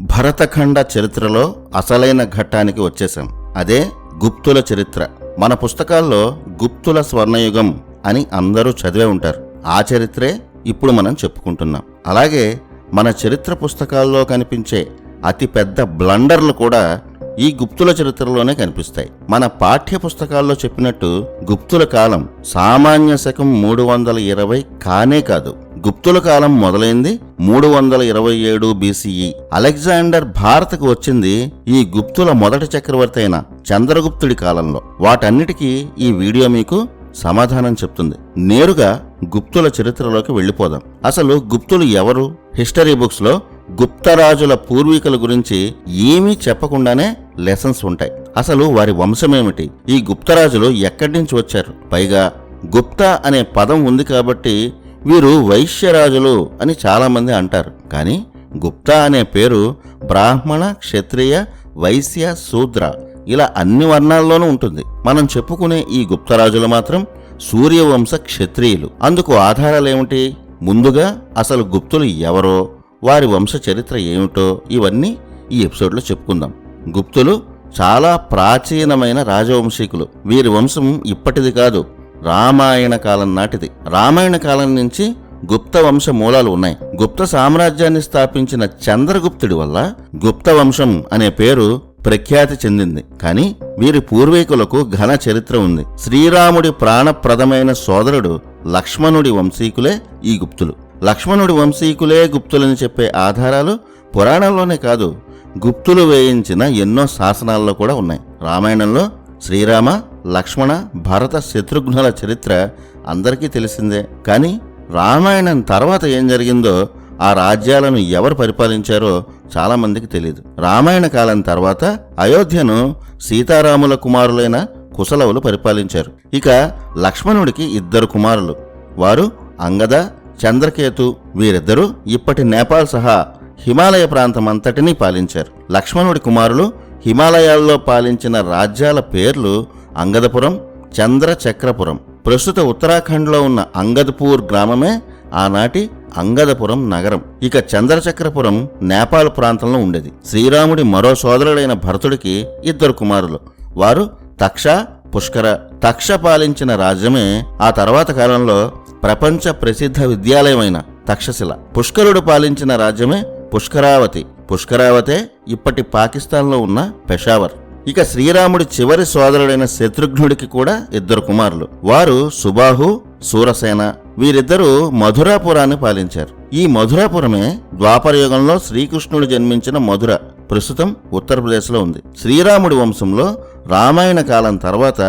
భరతఖండ చరిత్రలో అసలైన ఘట్టానికి వచ్చేసాం అదే గుప్తుల చరిత్ర. మన పుస్తకాల్లో గుప్తుల స్వర్ణయుగం అని అందరూ చదివే ఉంటారు. ఆ చరిత్రే ఇప్పుడు మనం చెప్పుకుంటున్నాం. అలాగే మన చరిత్ర పుస్తకాల్లో కనిపించే అతి పెద్ద బ్లండర్లు కూడా ఈ గుప్తుల చరిత్రలోనే కనిపిస్తాయి. మన పాఠ్య పుస్తకాల్లో చెప్పినట్టు గుప్తుల కాలం సామాన్య శకం మూడు వందల ఇరవై కానే కాదు. గుప్తుల కాలం మొదలైంది. మూడు వందల ఇరవై ఏడు బీసీఈ అలెగ్జాండర్ భారత్కు వచ్చింది ఈ గుప్తుల మొదటి చక్రవర్తి అయిన చంద్రగుప్తుడి కాలంలో. వాటన్నిటికీ ఈ వీడియో మీకు సమాధానం చెప్తుంది. నేరుగా గుప్తుల చరిత్రలోకి వెళ్ళిపోదాం. అసలు గుప్తులు ఎవరు? హిస్టరీ బుక్స్లో గుప్తరాజుల పూర్వీకుల గురించి ఏమీ చెప్పకుండానే లెసన్స్ ఉంటాయి. అసలు వారి వంశమేమిటి ఈ గుప్తరాజులు ఎక్కడి నుంచి వచ్చారు? పైగా గుప్తా అనే పదం ఉంది కాబట్టి వీరు వైశ్యరాజులు అని చాలామంది అంటారు. కానీ గుప్తా అనే పేరు బ్రాహ్మణ క్షత్రియ వైశ్య శూద్ర ఇలా అన్ని వర్ణాల్లోనూ ఉంటుంది. మనం చెప్పుకునే ఈ గుప్తరాజులు మాత్రం సూర్యవంశ క్షత్రియులు. అందుకు ఆధారాలేమిటి? ముందుగా అసలు గుప్తులు ఎవరో వారి వంశ చరిత్ర ఏమిటో ఇవన్నీ ఈ ఎపిసోడ్లో చెప్పుకుందాం. గుప్తులు చాలా ప్రాచీనమైన రాజవంశీకులు. వీరి వంశం ఇప్పటిది కాదు. రామాయణ కాలం నాటిది. రామాయణ కాలం నుంచి గుప్త వంశ మూలాలు ఉన్నాయి. గుప్త సామ్రాజ్యాన్ని స్థాపించిన చంద్రగుప్తుడి వల్ల గుప్త వంశం అనే పేరు ప్రఖ్యాతి చెందింది. కానీ వీరి పూర్వీకులకు ఘన చరిత్ర ఉంది. శ్రీరాముడి ప్రాణప్రదమైన సోదరుడు లక్ష్మణుడి వంశీకులే ఈ గుప్తులు. లక్ష్మణుడి వంశీకులే గుప్తులని చెప్పే ఆధారాలు పురాణంలోనే కాదు గుప్తులు వేయించిన ఎన్నో శాసనాల్లో కూడా ఉన్నాయి. రామాయణంలో శ్రీరామ లక్ష్మణ భరత శత్రుఘ్నుల చరిత్ర అందరికీ తెలిసిందే. కానీ రామాయణం తర్వాత ఏం జరిగిందో ఆ రాజ్యాలను ఎవరు పరిపాలించారో చాలామందికి తెలియదు రామాయణ కాలం తర్వాత అయోధ్యను సీతారాముల కుమారులైన కుశలవులు పరిపాలించారు. ఇక లక్ష్మణుడికి ఇద్దరు కుమారులు. వారు అంగద చంద్రకేతు వీరిద్దరూ ఇప్పటి నేపాల్ సహా హిమాలయ ప్రాంతమంతటినీ పాలించారు. లక్ష్మణుడి కుమారులు హిమాలయాల్లో పాలించిన రాజ్యాల పేర్లు అంగదపురం చంద్రచక్రపురం. ప్రస్తుత ఉత్తరాఖండ్లో ఉన్న అంగద్పూర్ గ్రామమే ఆనాటి అంగదపురం నగరం. ఇక చంద్రచక్రపురం నేపాల్ ప్రాంతంలో ఉండేది. శ్రీరాముడి మరో సోదరుడైన భరతుడికి ఇద్దరు కుమారులు. వారు తక్ష పుష్కర తక్ష పాలించిన రాజ్యమే ఆ తర్వాత కాలంలో ప్రపంచ ప్రసిద్ధ విద్యాలయమైన తక్షశిల. పుష్కరుడు పాలించిన రాజ్యమే పుష్కరావతి. పుష్కరావతే ఇప్పటి పాకిస్తాన్లో ఉన్న పెషావర్. ఇక శ్రీరాముడి చివరి సోదరుడైన శత్రుఘ్నుడికి కూడా ఇద్దరు కుమారులు. వారు సుబాహు సూరసేన వీరిద్దరూ మధురాపురాన్ని పాలించారు. ఈ మధురాపురమే ద్వాపరయుగంలో శ్రీకృష్ణుడు జన్మించిన మధుర ప్రస్తుతం ఉత్తరప్రదేశ్లో ఉంది. శ్రీరాముడి వంశంలో రామాయణ కాలం తర్వాత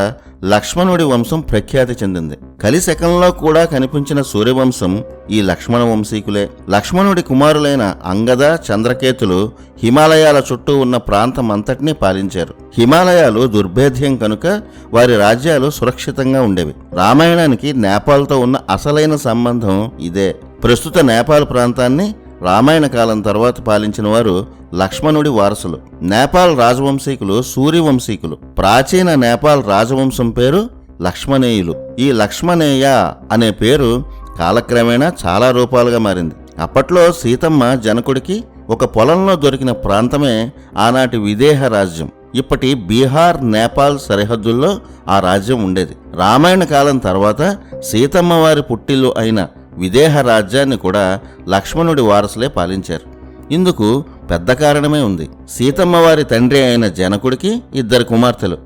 లక్ష్మణుడి వంశం ప్రఖ్యాతి చెందింది. కలిశకంలో కూడా కనిపించిన సూర్యవంశం ఈ లక్ష్మణ వంశీకులే. లక్ష్మణుడి కుమారులైన అంగద చంద్రకేతులు హిమాలయాల చుట్టూ ఉన్న ప్రాంతం అంతటినీ పాలించారు. హిమాలయాలు దుర్భేద్యం కనుక వారి రాజ్యాలు సురక్షితంగా ఉండేవి. రామాయణానికి నేపాల్తో ఉన్న అసలైన సంబంధం ఇదే. ప్రస్తుత నేపాల్ ప్రాంతాన్ని రామాయణ కాలం తర్వాత పాలించిన వారు లక్ష్మణుడి వారసులు. నేపాల్ రాజవంశీకులు సూర్యవంశీకులు. ప్రాచీన నేపాల్ రాజవంశం పేరు లక్ష్మణేయులు. ఈ లక్ష్మణేయ అనే పేరు కాలక్రమేణా చాలా రూపాలుగా మారింది. అప్పట్లో సీతమ్మ జనకుడికి ఒక పొలంలో దొరికిన ప్రాంతమే ఆనాటి విదేహ రాజ్యం. ఇప్పటి బీహార్ నేపాల్ సరిహద్దుల్లో ఆ రాజ్యం ఉండేది. రామాయణ కాలం తర్వాత సీతమ్మ వారి పుట్టిల్లు అయిన విదేహ రాజ్యాన్ని కూడా లక్ష్మణుడి వారసులే పాలించారు. ఇందుకు పెద్ద కారణమే ఉంది. సీతమ్మ వారి తండ్రి అయిన జనకుడికి ఇద్దరు కుమార్తెలు.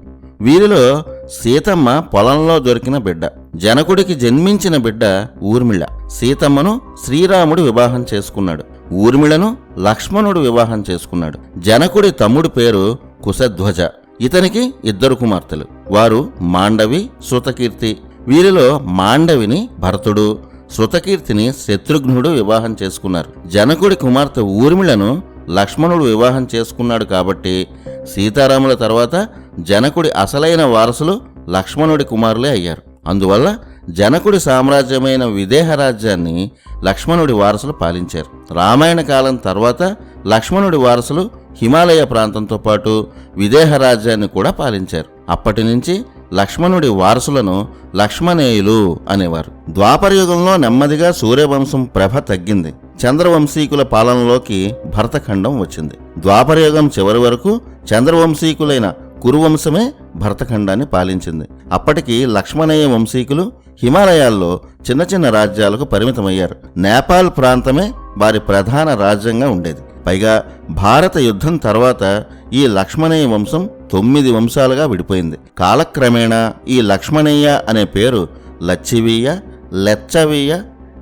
వీరిలో సీతమ్మ పొలంలో దొరికిన బిడ్డ. జనకుడికి జన్మించిన బిడ్డ ఊర్మిళ. సీతమ్మను శ్రీరాముడు వివాహం చేసుకున్నాడు. ఊర్మిళను లక్ష్మణుడు వివాహం చేసుకున్నాడు. జనకుడి తమ్ముడి పేరు కుశధ్వజ. ఇతనికి ఇద్దరు కుమార్తెలు. వారు మాండవి శృతకీర్తి వీరిలో మాండవిని భరతుడు శృతకీర్తిని శత్రుఘ్నుడు వివాహం చేసుకున్నారు. జనకుడి కుమార్తె ఊర్మిళను లక్ష్మణుడు వివాహం చేసుకున్నాడు కాబట్టి సీతారాముల తర్వాత జనకుడి అసలైన వారసులు లక్ష్మణుడి కుమారులే అయ్యారు. అందువల్ల జనకుడి సామ్రాజ్యమైన విదేహ రాజ్యాన్ని లక్ష్మణుడి వారసులు పాలించారు. రామాయణ కాలం తర్వాత లక్ష్మణుడి వారసులు హిమాలయ ప్రాంతంతో పాటు విదేహ రాజ్యాన్ని కూడా పాలించారు. అప్పటి నుంచి లక్ష్మణుడి వారసులను లక్ష్మణేయులు అనేవారు. ద్వాపరయుగంలో నెమ్మదిగా సూర్యవంశం ప్రభ తగ్గింది. చంద్రవంశీకుల పాలనలోకి భరతఖండం వచ్చింది. ద్వాపరయుగం చివరి వరకు చంద్రవంశీకులైన కురువంశమే భరతఖండాన్ని పాలించింది. అప్పటికి లక్ష్మణయ్య వంశీకులు హిమాలయాల్లో చిన్న చిన్న రాజ్యాలకు పరిమితమయ్యారు. నేపాల్ ప్రాంతమే వారి ప్రధాన రాజ్యంగా ఉండేది. పైగా భారత యుద్ధం తర్వాత ఈ లక్ష్మణయ్య వంశం తొమ్మిది వంశాలుగా విడిపోయింది. కాలక్రమేణా ఈ లక్ష్మణయ్య అనే పేరు లచ్చివీయ లెచ్చవీయ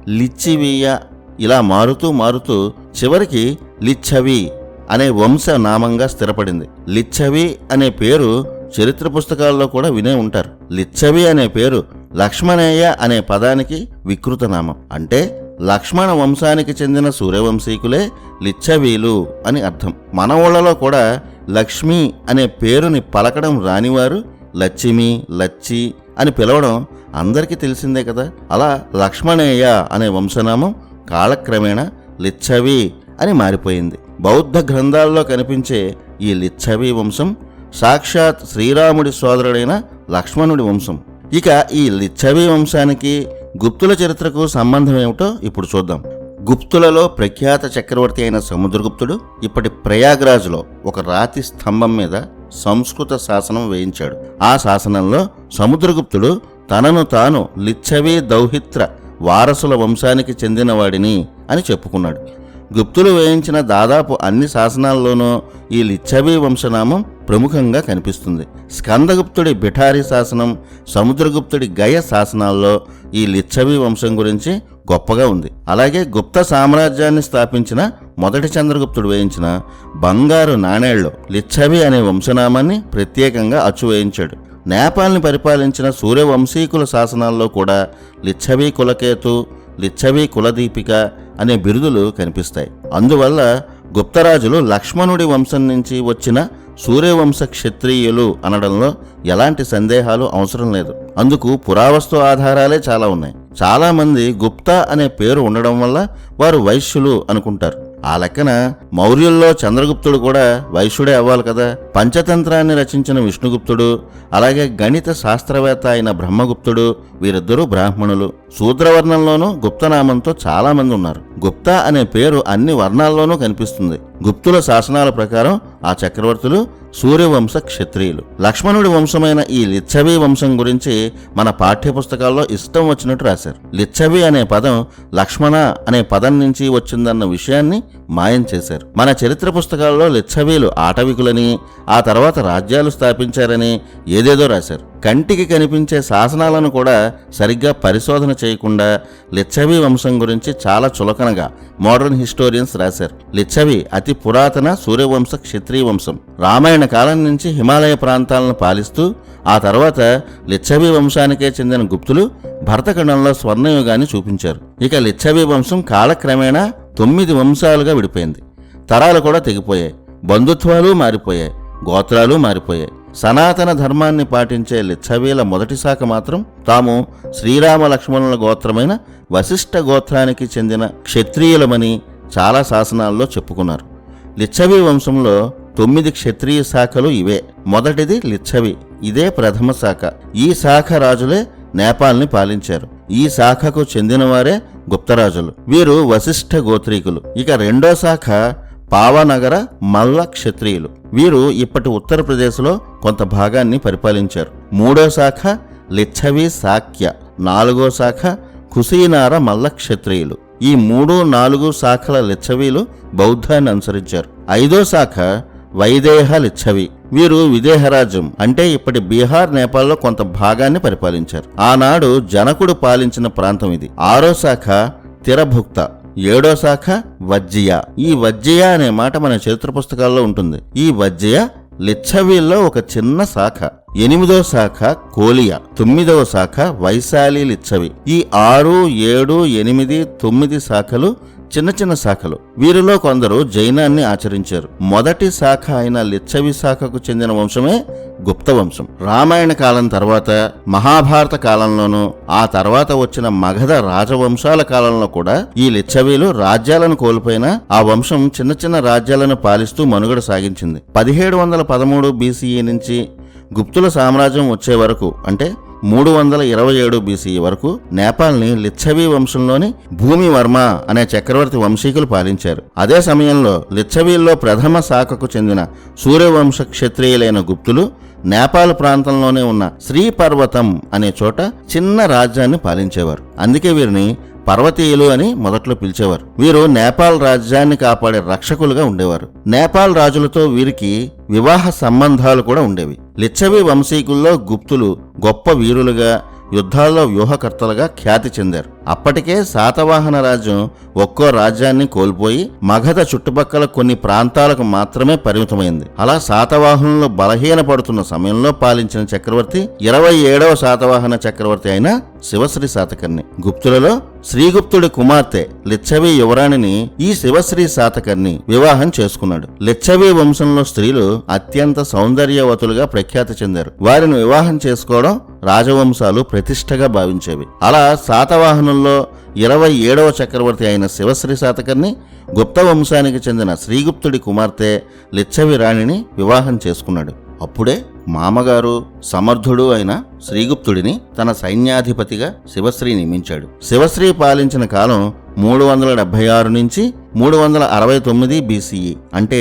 లిచ్చివీయ ఇలా మారుతూ మారుతూ చివరికి లిచ్చవి అనే వంశ నామంగా స్థిరపడింది. లిచ్చవి అనే పేరు చరిత్ర పుస్తకాల్లో కూడా వినే ఉంటారు. లిచ్చవి అనే పేరు లక్ష్మణయ్య అనే పదానికి వికృత నామం. అంటే లక్ష్మణ వంశానికి చెందిన సూర్యవంశీకులే లిచ్చవీలు అని అర్థం. మన ఊళ్ళలో కూడా లక్ష్మి అనే పేరుని పలకడం రానివారు లచ్చిమి లచ్చి అని పిలవడం అందరికీ తెలిసిందే కదా. అలా లక్ష్మణయ్య అనే వంశనామం కాలక్రమేణా లిచ్చవి అని మారిపోయింది. బౌద్ధ గ్రంథాల్లో కనిపించే ఈ లిచ్చవి వంశం సాక్షాత్ శ్రీరాముడి సోదరుడైన లక్ష్మణుడి వంశం. ఇక ఈ లిచ్చవి వంశానికి గుప్తుల చరిత్రకు సంబంధం ఏమిటో ఇప్పుడు చూద్దాం. గుప్తులలో ప్రఖ్యాత చక్రవర్తి అయిన సముద్రగుప్తుడు ఇప్పటి ప్రయాగ్రాజ్లో ఒక రాతి స్తంభం మీద సంస్కృత శాసనం వేయించాడు. ఆ శాసనంలో సముద్రగుప్తుడు తనను తాను లిచ్చవి దౌహిత్ర వారసుల వంశానికి చెందినవాడిని అని చెప్పుకున్నాడు. గుప్తులు వేయించిన దాదాపు అన్ని శాసనాల్లోనూ ఈ లిచ్చవి వంశనామం ప్రముఖంగా కనిపిస్తుంది. స్కందగుప్తుడి బిఠారి శాసనం సముద్రగుప్తుడి గయ శాసనాల్లో ఈ లిచ్చవి వంశం గురించి గొప్పగా ఉంది. అలాగే గుప్త సామ్రాజ్యాన్ని స్థాపించిన మొదటి చంద్రగుప్తుడు వేయించిన బంగారు నాణేళ్ళు లిచ్చవి అనే వంశనామాన్ని ప్రత్యేకంగా అచ్చు వేయించాడు. నేపాల్ని పరిపాలించిన సూర్యవంశీకుల శాసనాల్లో కూడా లిచ్చవి కులకేతు లిచ్చవి కులదీపిక అనే బిరుదులు కనిపిస్తాయి. అందువల్ల గుప్తరాజులు లక్ష్మణుడి వంశం నుంచి వచ్చిన సూర్యవంశ క్షత్రియులు అనడంలో ఎలాంటి సందేహాలు అవసరం లేదు. అందుకు పురావస్తు ఆధారాలే చాలా ఉన్నాయి. చాలా మంది గుప్తా అనే పేరు ఉండడం వల్ల వారు వైశ్యులు అనుకుంటారు. ఆ లెక్కన మౌర్యుల్లో చంద్రగుప్తుడు కూడా వైశ్యుడే అవ్వాలి కదా. పంచతంత్రాన్ని రచించిన విష్ణుగుప్తుడు అలాగే గణిత శాస్త్రవేత్త అయిన బ్రహ్మగుప్తుడు వీరిద్దరూ బ్రాహ్మణులు. శూద్రవర్ణంలోనూ గుప్తనామంతో చాలా మంది ఉన్నారు. గుప్తా అనే పేరు అన్ని వర్ణాల్లోనూ కనిపిస్తుంది. గుప్తుల శాసనాల ప్రకారం ఆ చక్రవర్తులు సూర్యవంశ క్షత్రియులు. లక్ష్మణుడి వంశమైన ఈ లిచ్చవి వంశం గురించి మన పాఠ్యపుస్తకాల్లో ఇష్టం వచ్చినట్టు రాశారు. లిచ్చవి అనే పదం లక్ష్మణ అనే పదం నుంచి వచ్చిందన్న విషయాన్ని మాయం చేశారు. మన చరిత్ర పుస్తకాల్లో లిచ్చవీలు ఆటవికులని ఆ తర్వాత రాజ్యాలు స్థాపించారని ఏదేదో రాశారు. కంటికి కనిపించే శాసనాలను కూడా సరిగ్గా పరిశోధన చేయకుండా లిచ్చవి వంశం గురించి చాలా చులకనగా మోడర్న్ హిస్టోరియన్స్ రాశారు. లిచ్చవి అతి పురాతన సూర్యవంశ క్షత్రియ వంశం. రామాయణ కాలం నుంచి హిమాలయ ప్రాంతాలను పాలిస్తూ ఆ తర్వాత లిచ్చవి వంశానికే చెందిన గుప్తులు భరతఖండంలో స్వర్ణయుగాన్ని చూపించారు. ఇక లిచ్చవి వంశం కాలక్రమేణా తొమ్మిది వంశాలుగా విడిపోయింది. తరాలు కూడా తెగిపోయాయి. బంధుత్వాలు మారిపోయాయి. గోత్రాలు మారిపోయాయి. సనాతన ధర్మాన్ని పాటించే లిచ్చవీల మొదటి శాఖ మాత్రం తాము శ్రీరామ లక్ష్మణుల గోత్రమైన వశిష్ఠ గోత్రానికి చెందిన క్షత్రియులమని చాలా శాసనాల్లో చెప్పుకున్నారు. లిచ్చవి వంశంలో తొమ్మిది క్షత్రియ శాఖలు ఇవే. మొదటిది లిచ్చవి ఇదే ప్రథమ శాఖ. ఈ శాఖ రాజులే నేపాల్ని పాలించారు. ఈ శాఖకు చెందినవారే గుప్తరాజులు. వీరు వశిష్ఠ గోత్రీకులు. ఇక రెండో శాఖ పావనగర మల్ల క్షత్రియులు. వీరు ఇప్పటి ఉత్తరప్రదేశ్లో కొంత భాగాన్ని పరిపాలించారు. మూడో శాఖ లిచ్చవి శాక్య నాలుగో శాఖ కుసీనార మల్ల క్షత్రియులు. ఈ మూడు నాలుగు శాఖల లిచ్చవీలు బౌద్ధాన్ని అనుసరించారు. ఐదో శాఖ వైదేహ లిచ్చవి. వీరు విదేహరాజ్యం అంటే ఇప్పటి బీహార్ నేపాల్లో కొంత భాగాన్ని పరిపాలించారు. ఆనాడు జనకుడు పాలించిన ప్రాంతం ఇది. ఆరో శాఖ తిరభుక్త ఏడో శాఖ వజ్జియ. ఈ వజ్జియ అనే మాట మన చరిత్ర పుస్తకాల్లో ఉంటుంది. ఈ వజ్జియ లిచ్చవీల్లో ఒక చిన్న శాఖ. ఎనిమిదో శాఖ కోలియ. తొమ్మిదవ శాఖ వైశాలి లిచ్చవి. ఈ ఆరు ఏడు ఎనిమిది తొమ్మిది శాఖలు చిన్న చిన్న శాఖలు. వీరిలో కొందరు జైనాన్ని ఆచరించారు. మొదటి శాఖ అయిన లిచ్చవి శాఖకు చెందిన వంశమే గుప్త వంశం. రామాయణ కాలం తర్వాత మహాభారత కాలంలోనూ ఆ తర్వాత వచ్చిన మగధ రాజవంశాల కాలంలో కూడా ఈ లిచ్చవీలు రాజ్యాలను కోల్పోయినా ఆ వంశం చిన్న చిన్న రాజ్యాలను పాలిస్తూ మనుగడ సాగించింది. పదిహేడు వందల పదమూడు బీసీఈ నుంచి గుప్తుల సామ్రాజ్యం వచ్చే వరకు అంటే మూడు వందల ఇరవై ఏడు బీసీ వరకు నేపాల్ని లిచ్చవీ వంశంలోని భూమి వర్మ అనే చక్రవర్తి వంశీకులు పాలించారు. అదే సమయంలో లిచ్చవీల్లో ప్రథమ శాఖకు చెందిన సూర్యవంశ క్షత్రియులైన గుప్తులు నేపాల్ ప్రాంతంలోనే ఉన్న శ్రీపర్వతం అనే చోట చిన్న రాజ్యాన్ని పాలించేవారు. అందుకే వీరిని పర్వతీయులు అని మొదట్లో పిలిచేవారు. వీరు నేపాల్ రాజ్యాన్ని కాపాడే రక్షకులుగా ఉండేవారు. నేపాల్ రాజులతో వీరికి వివాహ సంబంధాలు కూడా ఉండేవి. లిచ్చవి వంశీకుల్లో గుప్తులు గొప్ప వీరులుగా యుద్ధాల్లో వ్యూహకర్తలుగా ఖ్యాతి చెందారు. అప్పటికే శాతవాహన రాజ్యం ఒక్కో రాజ్యాన్ని కోల్పోయి మగధ చుట్టుపక్కల కొన్ని ప్రాంతాలకు మాత్రమే పరిమితమైంది. అలా శాతవాహనులు బలహీనపడుతున్న సమయంలో పాలించిన చక్రవర్తి ఇరవై ఏడవ శాతవాహన చక్రవర్తి అయిన శివశ్రీ శాతకర్ణి. గుప్తులలో శ్రీగుప్తుడి కుమార్తె లిచ్చవి యువరాణిని ఈ శివశ్రీ శాతకర్ణి వివాహం చేసుకున్నాడు. లిచ్చవి వంశంలో స్త్రీలు అత్యంత సౌందర్యవతులుగా ప్రఖ్యాతి చెందారు. వారిని వివాహం చేసుకోవడం రాజవంశాలు ప్రతిష్టగా భావించేవి. అలా శాతవాహనుల్లో ఇరవై ఏడవ చక్రవర్తి అయిన శివశ్రీ శాతకర్ణి గుప్త వంశానికి చెందిన శ్రీగుప్తుడి కుమార్తె లిచ్చవి రాణిని వివాహం చేసుకున్నాడు. అప్పుడే మామగారు సమర్థుడు అయిన శ్రీగుప్తుడిని తన సైన్యాధిపతిగా శివశ్రీ నియమించాడు. శివశ్రీ పాలించిన కాలం మూడు వందల డెబ్బై ఆరు నుంచి మూడు వందల అరవై తొమ్మిది బీసీఈ అంటే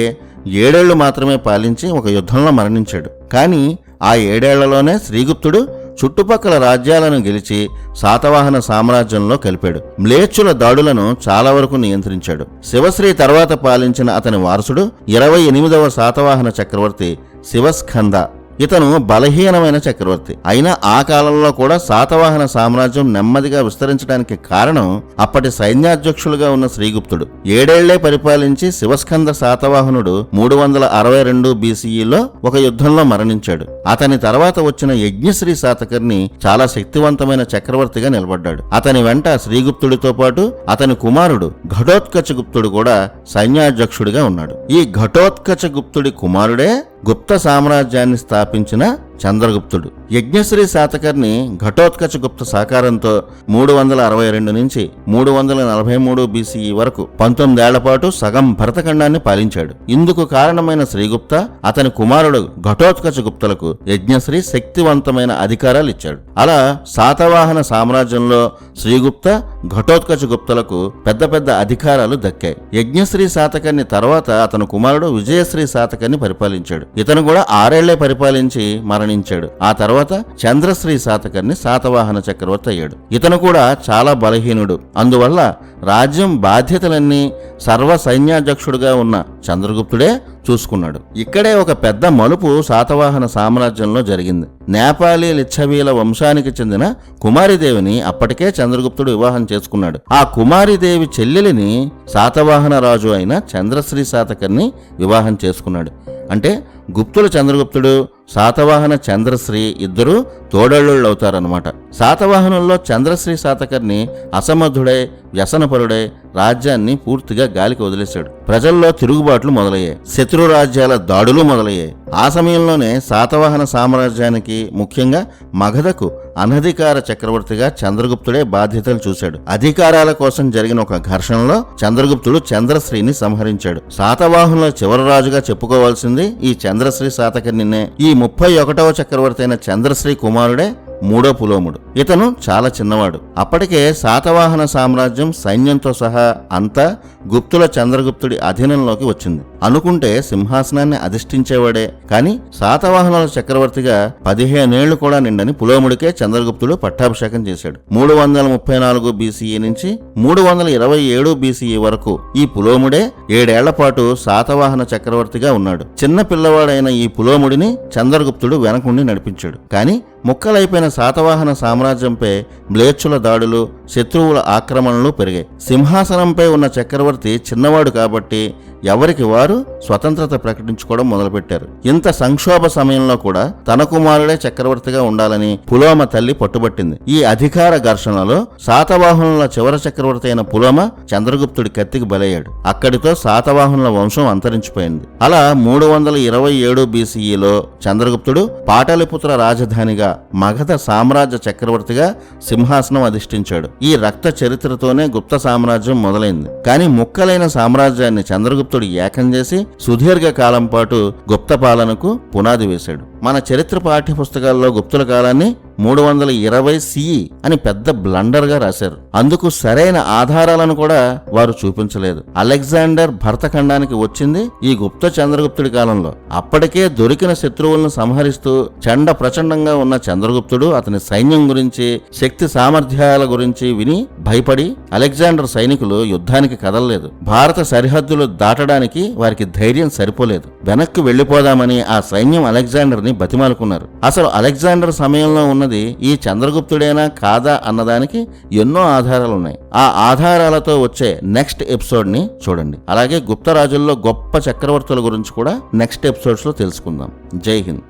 ఏడేళ్ళు మాత్రమే పాలించి ఒక యుద్ధంలో మరణించాడు. కానీ ఆ ఏడేళ్ళలోనే శ్రీగుప్తుడు చుట్టుపక్కల రాజ్యాలను గెలిచి శాతవాహన సామ్రాజ్యంలో కలిపాడు. మ్లేచ్చుల దాడులను చాలా వరకు నియంత్రించాడు. శివశ్రీ తర్వాత పాలించిన అతని వారసుడు ఇరవై ఎనిమిదవ శాతవాహన చక్రవర్తి శివస్కంద. ఇతను బలహీనమైన చక్రవర్తి. అయినా ఆ కాలంలో కూడా శాతవాహన సామ్రాజ్యం నెమ్మదిగా విస్తరించడానికి కారణం అప్పటి సైన్యాధ్యక్షులుగా ఉన్న శ్రీగుప్తుడు. ఏడేళ్ళే పరిపాలించి శివస్కంద శాతవాహనుడు మూడు వందల అరవై రెండు బీసీఈలో ఒక యుద్ధంలో మరణించాడు. అతని తర్వాత వచ్చిన యజ్ఞశ్రీ శాతకర్ణి చాలా శక్తివంతమైన చక్రవర్తిగా నిలబడ్డాడు. అతని వెంట శ్రీగుప్తుడితో పాటు అతని కుమారుడు ఘటోత్కచ గుప్తుడు కూడా సైన్యాధ్యక్షుడిగా ఉన్నాడు. ఈ ఘటోత్కచ గుప్తుడి కుమారుడే గుప్త సామ్రాజ్యాన్ని స్థాపించిన చంద్రగుప్తుడు. యజ్ఞశ్రీ శాతకర్ణి ఘటోత్కచ గుప్త సహకారంతో మూడు వందల అరవై రెండు నుంచి మూడు వందల నలభై మూడు బీసీఈ వరకు పంతొమ్మిదేళ్ళ పాటు సగం భరతఖండాన్ని పాలించాడు. ఇందుకు కారణమైన శ్రీగుప్త అతని కుమారుడు ఘటోత్కచ గుప్తులకు యజ్ఞశ్రీ శక్తివంతమైన అధికారాలు ఇచ్చాడు. అలా శాతవాహన సామ్రాజ్యంలో శ్రీగుప్త ఘటోత్కచ గుప్తులకు పెద్ద పెద్ద అధికారాలు దక్కాయి. యజ్ఞశ్రీ శాతకర్ణి తర్వాత అతని కుమారుడు విజయశ్రీ శాతకర్ణి పరిపాలించాడు. ఇతను కూడా ఆరేళ్ళే పరిపాలించి మరణించాడు. ఆ తర్వాత చంద్రశ్రీ శాతకర్ణి శాతవాహన చక్రవర్తి అయ్యాడు. ఇతను కూడా చాలా బలహీనుడు. అందువల్ల రాజ్యం బాధ్యతలన్నీ సర్వ సైన్యాధ్యక్షుడుగా ఉన్న చంద్రగుప్తుడే చూసుకున్నాడు. ఇక్కడే ఒక పెద్ద మలుపు శాతవాహన సామ్రాజ్యంలో జరిగింది. నేపాలీ లిచ్చవీల వంశానికి చెందిన కుమారిదేవిని అప్పటికే చంద్రగుప్తుడు వివాహం చేసుకున్నాడు. ఆ కుమారిదేవి చెల్లెలిని శాతవాహన రాజు అయిన చంద్రశ్రీ శాతకర్ని వివాహం చేసుకున్నాడు. అంటే గుప్తుల చంద్రగుప్తుడు శాతవాహన చంద్రశ్రీ ఇద్దరు తోడళ్ళుళ్ళు అవుతారనమాట శాతవాహనంలో చంద్రశ్రీ శాతకర్ణి అసమర్థుడై వ్యసనపరుడై రాజ్యాన్ని పూర్తిగా గాలికి వదిలేశాడు. ప్రజల్లో తిరుగుబాట్లు మొదలయ్యాయి. శత్రు రాజ్యాల దాడులు మొదలయ్యాయి. ఆ సమయంలోనే శాతవాహన సామ్రాజ్యానికి ముఖ్యంగా మగధకు అనధికార చక్రవర్తిగా చంద్రగుప్తుడే బాధ్యతలు చూశాడు. అధికారాల కోసం జరిగిన ఒక ఘర్షణలో చంద్రగుప్తుడు చంద్రశ్రీని సంహరించాడు. శాతవాహనుల చివరి రాజుగా చెప్పుకోవాల్సింది ఈ చంద్రశ్రీ శాతకర్ణినే ఈ ముప్పై ఒకటవ చక్రవర్తి అయిన చంద్రశ్రీ కుమారుడే మూడో పులోముడు. ఇతను చాలా చిన్నవాడు. అప్పటికే శాతవాహన సామ్రాజ్యం సైన్యంతో సహా అంతా గుప్తుల చంద్రగుప్తుడి అధీనంలోకి వచ్చింది. అనుకుంటే సింహాసనాన్ని అధిష్ఠించేవాడే కాని శాతవాహనుల చక్రవర్తిగా పదిహేనేళ్ళు కూడా నిండని పులోముడికే చంద్రగుప్తుడు పట్టాభిషేకం చేశాడు. మూడు వందల ముప్పై నాలుగు బీసీఈ నుంచి మూడు వందల ఇరవై ఏడు బీసీఈ వరకు ఈ పులోముడే ఏడేళ్ళ పాటు శాతవాహన చక్రవర్తిగా ఉన్నాడు. చిన్న పిల్లవాడైన ఈ పులోముడిని చంద్రగుప్తుడు వెనకుండి నడిపించాడు. కానీ ముక్కలైపోయిన శాతవాహన సామ్రాజ్యంపై మ్లేచ్చుల దాడులు శత్రువుల ఆక్రమణలు పెరిగాయి. సింహాసనంపై ఉన్న చక్రవర్తి చిన్నవాడు కాబట్టి ఎవరికి వారు స్వతంత్రత ప్రకటించుకోవడం మొదలుపెట్టారు. ఇంత సంక్షోభ సమయంలో కూడా తన కుమారుడే చక్రవర్తిగా ఉండాలని పులోమ తల్లి పట్టుబట్టింది. ఈ అధికార ఘర్షణలో శాతవాహనుల చివరి చక్రవర్తి అయిన పులోమ చంద్రగుప్తుడి కత్తికి బలయ్యాడు. అక్కడితో శాతవాహనుల వంశం అంతరించిపోయింది. అలా మూడు వందల ఇరవై ఏడు బీసీఈలో చంద్రగుప్తుడు పాటలిపుత్ర రాజధానిగా మగధ సామ్రాజ్య చక్రవర్తిగా సింహాసనం అధిష్ఠించాడు. ఈ రక్త చరిత్రతోనే గుప్త సామ్రాజ్యం మొదలైంది. కానీ ముక్కలైన సామ్రాజ్యాన్ని చంద్రగుప్తుడు ఏకం చేసి సుదీర్ఘ కాలం పాటు గుప్త పాలనకు పునాది వేశాడు. మన చరిత్ర పాఠ్య పుస్తకాల్లో గుప్తుల కాలాన్ని మూడు వందల ఇరవై సిఈ అని పెద్ద బ్లండర్గా రాశారు. అందుకు సరైన ఆధారాలను కూడా వారు చూపించలేదు. అలెగ్జాండర్ భరతఖండానికి వచ్చింది ఈ గుప్త చంద్రగుప్తుడి కాలంలో. అప్పటికే దొరికిన శత్రువులను సంహరిస్తూ చండ ప్రచండంగా ఉన్న చంద్రగుప్తుడు అతని సైన్యం గురించి శక్తి సామర్థ్యాల గురించి విని భయపడి అలెగ్జాండర్ సైనికులు యుద్ధానికి కదలలేదు. భారత సరిహద్దులు దాటడానికి వారికి ధైర్యం సరిపోలేదు. వెనక్కి వెళ్ళిపోదామని ఆ సైన్యం అలెగ్జాండర్ని బతిమాలుకున్నారు. అసలు అలెగ్జాండర్ సమయంలో ఉన్నది ఈ చంద్రగుప్తుడేనా కాదా అన్నదానికి ఎన్నో ఆధారాలు ఉన్నాయి ఆ ఆధారాలతో వచ్చే నెక్స్ట్ ఎపిసోడ్ని చూడండి. అలాగే గుప్త రాజుల్లో గొప్ప చక్రవర్తుల గురించి కూడా నెక్స్ట్ ఎపిసోడ్స్లో తెలుసుకుందాం. జై హింద్.